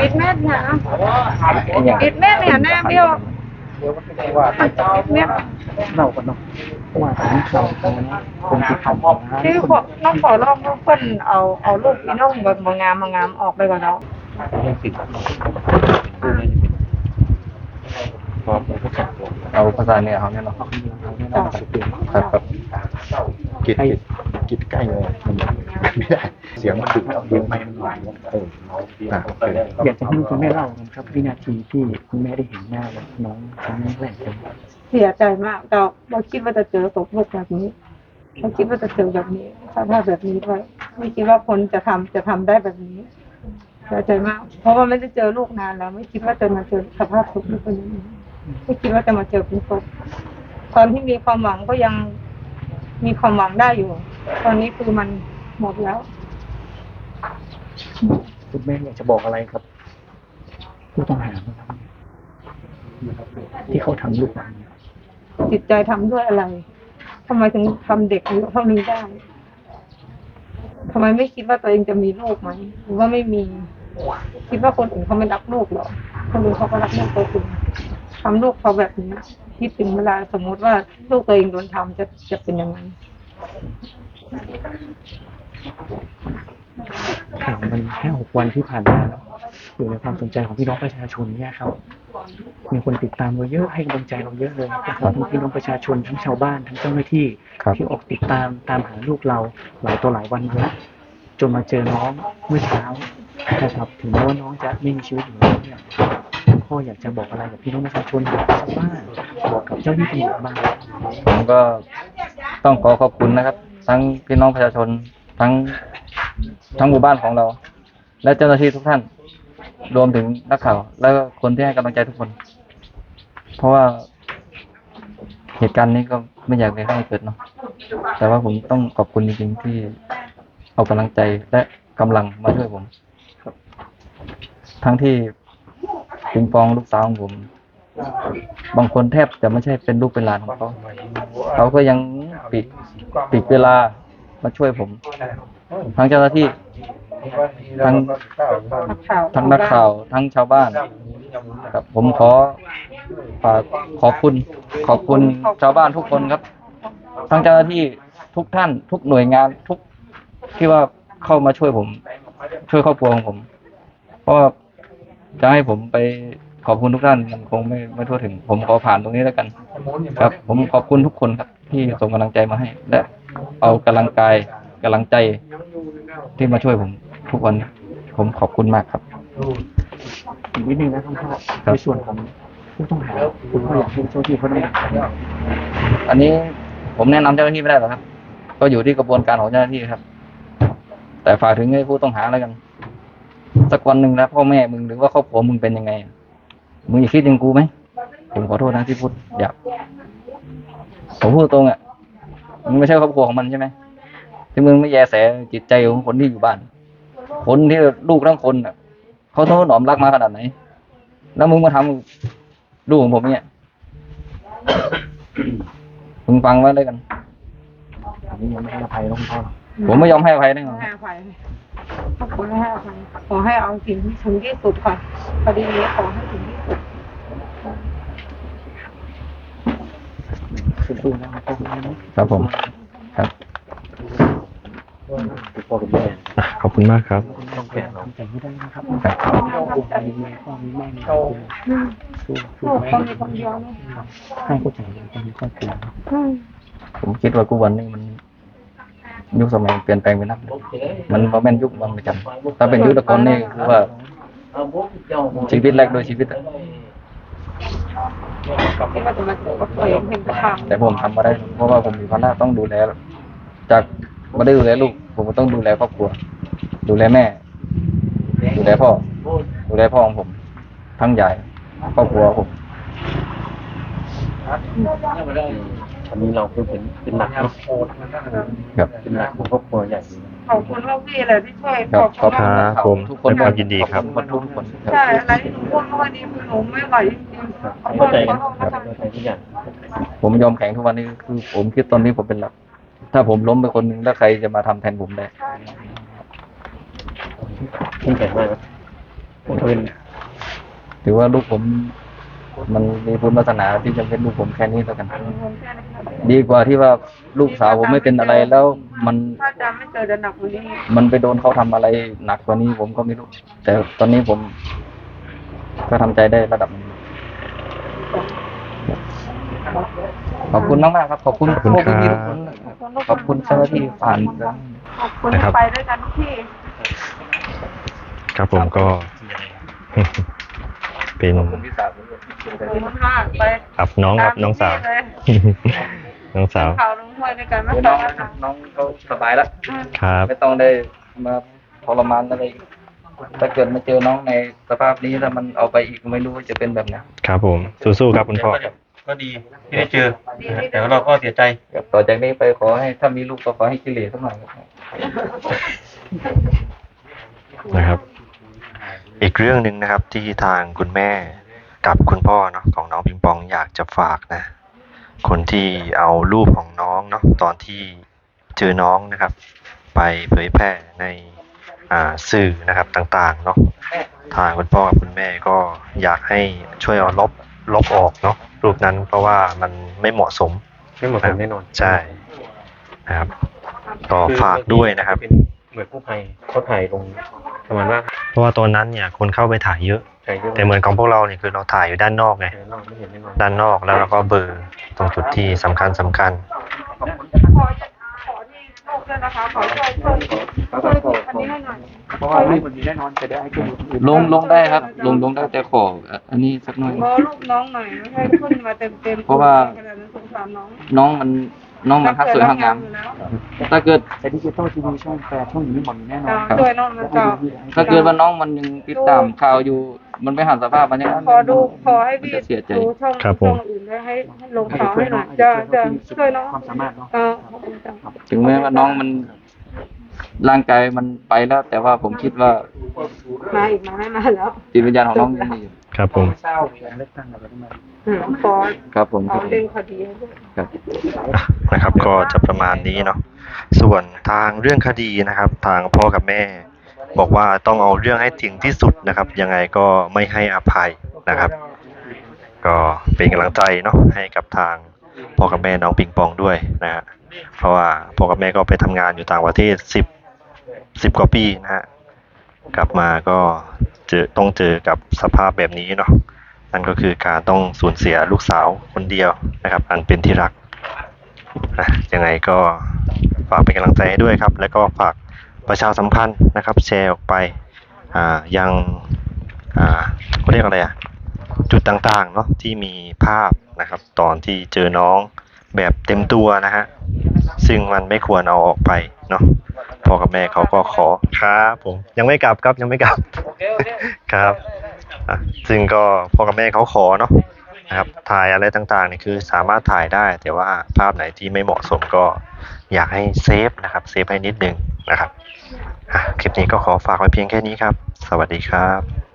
ปิดแม่เนี่ยปิดแม่เนี่ยหน้าเบี้ยวปิดแม่เรากันเนาะเพราะว่าผมเราตรงนี้ผมติดขัดนะชื่อขอน้องขอลองเพิ่นเอาเอาลูกพี่น้องแบบมางามมางามออกไปก่อนเนาะเอาภาษาเนี่ยเขาเนี่ยเนาะจ้ะครับครับกิดกิดกิดใกล้เลย มันไม่ได้ เสียงมันดึงเอาเสียงไม่มันหวานเอออะโอเคอยากจะให้คุณแม่เล่าครับวินาทีที่คุณแม่ได้เห็นหน้าน้องครั้งแรกเลยเสียใจมากแต่เราคิดว่าจะเจอศพลูกแบบนี้เราคิดว่าจะเจอแบบนี้สภาพแบบนี้ด้วยไม่คิดว่าคนจะทำจะทำได้แบบนี้เสียใจมาก เพราะว่าไม่ได้เจอลูกนานแล้ว ไม่คิดว่าจะมาเจอสภาพศพลูกคนนี้ไม่คิดว่าจะมาเจอเป็นศพตอนที่มีความหวังก็ยังมีความหวังได้อยู่ ตอนนี้คือมัน หมดแล้ว คุณแม่อยากจะบอกอะไรครับ ผู้ต้องหาบ้างครับที่เขาทำลูกเราเนี่ยจิตใจทำด้วยอะไรทำไมถึงทำเด็กอายุเท่านี้ได้ทำไมไม่คิดว่าตัวเองจะมีลูกไหมหรือว่าไม่มี คิดว่าคนอื่นเขาไม่รักลูกหรอคนอื่นเขาก็รักลูกตัวเองทำลูกเขาแบบนี้คิดถึงเวลาสมมติว่าลูกตัวเองโดนทำจะจะเป็นยังไง ข่าวมันแค่หกวันที่ผ่านมาแล้วอยู่ในความสนใจของพี่น้องประชาชนเนี่ยครับ มีคนติดตามเราเยอะให้กำลังใจเราเยอะเลยนะครับทั้งพี่น้องประชาชนทั้งชาวบ้านทั้งเจ้าหน้าที่ครับ ที่ออกติดตามตามหาลูกเราหลายตัวหลายวันแล้วจนมาเจอน้องเมื่อเช้านะครับถึงแม้ว่าน้องจะไม่มีชีวิตอยู่แล้วเนี่ยคุณพ่ออยากจะบอกอะไรกับพี่น้องประชาชนบอกกับชาวบ้านบอกกับเจ้าหน้าที่ตำรวจบ้าง ผมก็ต้องขอขอบคุณนะครับ ทั้งพี่น้องประชาชน ทั้งทั้งหมู่บ้านของเรา และเจ้าหน้าที่ทุกท่าน รวมถึงนักข่าว แล้วก็คนที่ให้กำลังใจทุกคน เพราะว่าเหตุการณ์นี้ก็ไม่อยากให้เกิดเนาะแต่ว่าผมต้องขอบคุณจริงๆที่เอากำลังใจและกำลังมาช่วยผมทั้งที่ปิงปองลูกสาวของผม บางคนแทบจะไม่ใช่เป็นลูกเป็นหลานของเขา เขาก็ยังปิดปิดเวลา มาช่วยผม ทั้งเจ้าหน้าที่ ทั้งนักข่าวทั้งนักข่าว ทั้งชาวบ้านครับผมขอฝากขอบคุณขอบคุณชาวบ้านทุกคนครับ ทั้งเจ้าหน้าที่ทุกท่าน ทุกหน่วยงานทุกที่ว่าเข้ามาช่วยผม ช่วยครอบครัวของผม เพราะว่าจะให้ผมไปขอบคุณทุกท่านมันคงไม่ไม่ทั่วถึง ผมขอผ่านตรงนี้แล้วกัน ครับ ผมขอบคุณทุกคนครับที่ส่งกำลังใจมาให้และ เอากำลังกายกำลังใจที่มาช่วยผมทุกวัน ผมขอบคุณมากครับอีกนิดนึงนะครับพ่อครับในส่วนของผู้ต้องหาคุณพ่ออยากให้เจ้าหน้าที่เขาดำเนินการอันนี้ผมแนะนำเจ้าหน้าที่ไม่ได้หรอกครับ ก็อยู่ที่กระบวนการของเจ้าหน้าที่ครับ แต่ฝากถึงให้ผู้ต้องหาแล้วกัน สักวันหนึ่งนะพ่อแม่มึงหรือว่าครอบครัวมึงเป็นยังไงมึงอย่าคิดอย่างกูไหมผมขอโทษนะที่พูดหยาบผมพูดตรงอะ มึงไม่ใช่ครอบครัวของมันใช่ไหมที่มึงไม่แยแสจิตใจของคนที่อยู่บ้าน คนที่ลูกทั้งคนอะเขาต้องหนอมรักมาขนาดไหน แล้วมึงมาทำลูกของผมเนี่ยมึงฟังไว้เลยกันอันนี้ยังไม่ให้อภัยน้องพ่อหรอกผมไม่ยอมให้อภัยแน่นอนให้อภัยขอบคุณให้อภัยขอให้เอาสิ่งที่ถึงที่สุดค่ะคดีนี้ขอให้ถึงที่ สุดสู้ๆนะครับพ่อนะครับผม ครับพ่อกับแม่ขอบคุณมากครับ ต้องแก้ทำใจไม่ได้นะครับครับมีแม่พ่อมีแม่มีครอบครัวสู้สู้ลูกแม่คนมีคนเดียวนะให้เข้าใจเลยคนมีครอบครัวอืมผมคิดว่ากูวันนี้มัน ยุคสมัยเปลี่ยนแปลงไปนักเลยมันพอแม่นยุคบางประจันถ้าเป็นยุคตะกอนนี่คือว่าชีวิตแรกโดวยชีวิตอะ คิดว่าจะมาเจอกับตัวเองเป็นประธาแต่ผมทำมาได้ เพราะว่าผมมีภาระต้องดูแล จากไม่ได้ดูแลลูก ผมก็ต้องดูแลครอบครัว ดูแลแม่ ดูแลพ่อ ดูแลพ่อของผม ทั้งใหญ่ครอบครัวผม อันนี้เราคือเป็นเป็นหลักเนอะครับ เป็นหลักของครอบครัวใหญ่ขอบคุณลูกพี่เลยที่ช่วยครับขอบคุณขอบมากครับผมทุกคนด้วยความยินดีครับ ขอณทุกคนครับใช่อะไรที่หนูพูดเมื่อวานนี้คือหนูไม่ไหวจริงๆขอโทเข้าษใจขกัอนโทษครันะบคะเข้าใจทุกอย่างผมยอมแข็งทุกวันนี้คือผมคิดตอนนี้ผมเป็นหลัก ถ้าผมล้มไปคนหนึ่งแล้วใครจะมาทำแทนผมได้เข้มแข็งมากครับผมเอินถือว่าลูกผม มันมีบุญวาสนาที่จะเป็นลูกผมแค่นี้แล้วกัน ดีกว่าที่ว่าลูกสาวผมไม่เป็นอะไรแล้ว มันถ้าจะไม่เจอจะหนักกว่านี้มันไปโดนเขาทำอะไรหนักกว่านี้ผมก็ไม่รู้ แต่ตอนนี้ผม ก็ทำใจได้ระดับหนึงขอบคุณมากมากๆครับขอบคุณขอบคุณพวกพี่ๆครัทุบกคนขอบคุณเจ้าหน้าที่ผ่านขอบคุณนะครับไปด้วยกันทุกที่ ครับผมก็ เป็นขอบคุณพี่สาวผมด้วยขอบคุณมากไปครับน้องครับน้องสาวตมที่เลยน้องสาวข่าวลุงห้วยด้วยกันไม่โอ้เคน้องยนะคะน้องเขาสบายแล้วครับไม่ต้องได้มาทรมานอะไรอีกถ้าเกิดมาเจอน้องในสภาพนี้ถ้ามันเอาไปอีกไม่รู้ว่าจะเป็นแบบไหนครับผม สู้ๆครับคุณพ่อก็ดีที่ได้เจอนะฮะแต่ว่าเราก็เสียใจครับต่อจากนี้ไปขอให้ถ้ามีลูกก็ขอให้กิเลสสักหน่อยครับนะครับ อีกเรื่องหนึ่งนะครับที่ทางคุณแม่กับคุณพ่อเนาะของน้องปิงปองอยากจะฝากนะ คนที่เอารูปของน้องเนาะตอนที่เจอน้องนะครับ ไปเผยแพร่ในอ่าสื่อนะครับต่างๆเนาะทางคุณพ่อกับคุณแม่ก็อยากให้ช่วยเอาลบลบออกเนาะรูปนั้นเพราะว่ามันไม่เหมาะสมไม่เหมาะสมแน่นอนใช่นะครับก็ฝากด้วยนะครับ เป็นเหมือนกู้ภัยเขาถ่ายลง ประมาณว่าเพราะว่าตอนนั้นเนี่ยคนเข้าไปถ่ายเยอะถ่ายเยอะ แต่เหมือนของพวกเราเนี่ยคือเราถ่ายอยู่ด้านนอกไงแต่เราไม่เห็นแน่นอนด้านนอกแล้วเราก็เบลอร์ตรงจุดที่สำคัญสำคัญขอจะขอที่ลูกด้วยนะคะขอช่วยช่วยช่วยทีอันนี้ให้หน่อยเพราะว่าลูกมันมีแน่นอนจะได้ให้คนอื่นลงลงได้ครับ ลงลงได้แต่ขออันนี้สักหน่อยขอลูกน้องหน่อยไม่ให้ขึ้นมาเต็มเต็มๆเพราะว่าขนาดนั้นสงสารน้องน้องมัน น้องมันฮักสวยฮักงามอยู่แล้วถ้าเกิดแต่ดิจิตอลทีวีช่องแปดช่องนี้มันมีแน่นอนจ้าครับช่วยน้องนะจ้าถ้าเกิดว่าน้องมันยังติดตามข่าวอยู่ มันไม่หันสภาพมันยังขอดูขอให้พี่มันจะเสียใจดูช่องครับผมช่องอื่นได้ให้ให้ลงข่าวให้หน่อยจ้าจ้าช่วยน้องความสามารถเนาะเออขอบคุณจ้าถึงแม้ว่าน้องมันร่างกายมันไปแล้ว แต่ว่าผมคิดว่ามาอีกมาให้มาแล้วจิตวิญญาณของน้องยังมีอยู่ ครับผม เศร้าการเลือกตั้งอะไรประมาณอืมขอครับผมคเอารับเด้งคดีให้ด้วยครับ นะครับก็จะประมาณนี้เนาะส่วนทางเรื่องคดีนะครับ ทางพ่อกับแม่ บอกว่าต้องเอาเรื่องให้ถึงที่สุดนะครับ ยังไงก็ไม่ให้อภัยนะครับ ก็เป็นกำลังใจเนาะให้กับทางพ่อกับแม่น้องปิงปองด้วยนะฮะเพราะว่าพ่อกับแม่ก็ไปทำงานอยู่ต่างประเทศสิบสิบกว่าปีนะฮะกลับมาก็ เจอต้องเจอกับสภาพแบบนี้เนาะนั่นก็คือการต้องสูญเสียลูกสาวคนเดียวนะครับ อันเป็นที่รักอะยังไงก็ฝากเป็นกำลังใจให้ด้วยครับ แล้วก็ฝากประชาสัมพันธ์นะครับ แชร์ออกไปอ่ายังอ่าเขาเรียกอะไรอะจุดต่างๆเนาะที่มีภาพนะครับ ตอนที่เจอน้อง แบบเต็มตัวนะฮะ ซึ่งมันไม่ควรเอาออกไปเนาะพ่อกับแม่เขาก็ขอครับผมยังไม่กลับครับยังไม่กลับครับซึ่งก็พ่อกับแม่เขาขอเนาะนะครับถ่ายอะไรต่างๆนี่คือสามารถถ่ายได้ แต่ว่าภาพไหนที่ไม่เหมาะสมก็อยากให้เซฟนะครับเซฟให้นิดนึงนะครับคลิปนี้ก็ขอฝากไว้เพียงแค่นี้ครับ สวัสดีครับ